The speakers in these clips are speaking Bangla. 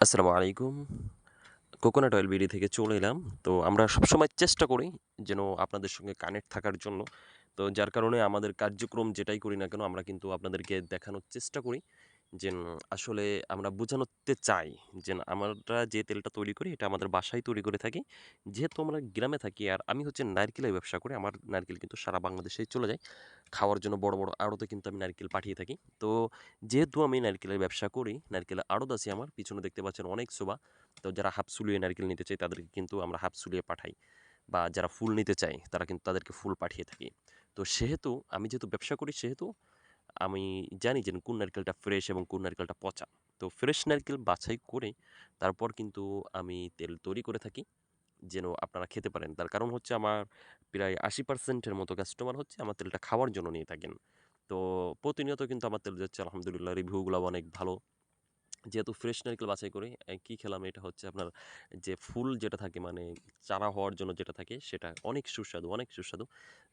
আসসালামু আলাইকুম। কোকোনাট অয়েল বিডি থেকে চলে এলাম। তো আমরা সবসময় চেষ্টা করি যেন আপনাদের সঙ্গে কানেক্ট থাকার জন্য। তো যার কারণে আমাদের কার্যক্রম যেটাই করি না কেন, আমরা কিন্তু আপনাদেরকে দেখানোর চেষ্টা করি যেন আসলে আমরা বোঝানোতে চাই যেন আমরা যে তেলটা তৈরি করি, এটা আমাদের বাসায় তৈরি করে থাকি। যেহেতু আমরা গ্রামে থাকি আর আমি হচ্ছে নারকেলের ব্যবসা করি। আমার নারকেল কিন্তু সারা বাংলাদেশেই চলে যায়। খাওয়ার জন্য বড়, বড় আড়তে কিন্তু আমি নারকেল পাঠিয়ে থাকি। তো যেহেতু আমি নারকেলের ব্যবসা করি, নারকেলের আড়ত আছে আমার। পিছনে দেখতে পাচ্ছেন অনেক সোবা। তো যারা হাফ সুলিয়ে নারকেল নিতে চাই তাদেরকে কিন্তু আমরা হাফ সুলিয়ে পাঠাই। বা যারা ফুল নিতে চায় তারা কিন্তু তাদেরকে ফুল পাঠিয়ে থাকি। তো সেহেতু আমি যেহেতু ব্যবসা করি সেহেতু আমি জানি যে কোন নারকেলটা ফ্রেশ এবং কোন নারকেলটা পচা। তো ফ্রেশ নারকেল বাছাই করে তারপর কিন্তু আমি তেল তৈরি করে থাকি। যেন আপনারা খেতে পারেন। তার কারণ হচ্ছে আমার প্রায় আশি পার্সেন্টের মতো কাস্টমার হচ্ছে আমার তেলটা খাওয়ার জন্য নিয়ে থাকেন। তো প্রতিনিয়ত কিন্তু আমার তেল যাচ্ছে আলহামদুলিল্লাহ রিভিউগুলাও অনেক ভালো। যেহেতু ফ্রেশ নারকেল বাছাই করে কী খেলাম এটা হচ্ছে আপনার যে ফুল যেটা থাকে মানে চারা হওয়ার জন্য যেটা থাকে সেটা অনেক সুস্বাদু, অনেক সুস্বাদু।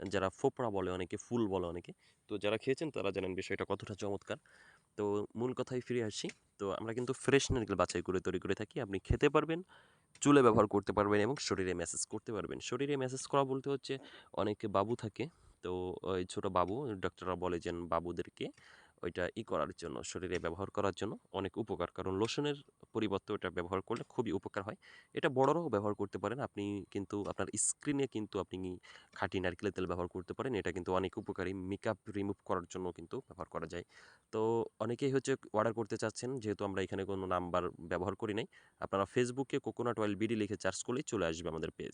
যারা ফোপড়া বলে অনেকে, ফুল বলে অনেকে। তো যারা খেয়েছেন তারা জানেন বিষয়টা কতটা চমৎকার। তো মূল কথায় ফিরে আসি। তো আমরা কিন্তু ফ্রেশ নারকেল বাছাই করে তৈরি করে থাকি। আপনি খেতে পারবেন, চুলে ব্যবহার করতে পারবেন এবং শরীরে ম্যাসেজ করতে পারবেন। শরীরে ম্যাসেজ করা বলতে হচ্ছে অনেকে বাবু থাকে। তো ওই ছোটো বাবু ডক্টররা বলে যেন বাবুদেরকে ওইটা ই করার জন্য, শরীরে ব্যবহার করার জন্য অনেক উপকার। কারণ লোশনের পরিবর্তে ওটা ব্যবহার করলে খুবই উপকার হয়। এটা বড়রাও ব্যবহার করতে পারেন। আপনি কিন্তু আপনার স্ক্রিনে কিন্তু আপনি খাঁটি নারকেলের তেল ব্যবহার করতে পারেন। এটা কিন্তু অনেক উপকারী। মেকআপ রিমুভ করার জন্য কিন্তু ব্যবহার করা যায়। তো অনেকেই হচ্ছে অর্ডার করতে চাচ্ছেন যেহেতু আমরা এখানে কোনো নাম্বার ব্যবহার করি নাই। আপনারা ফেসবুকে কোকোনাট অয়েল বিডি লিখে চার্জ করলেই চলে আসবে আমাদের পেজ।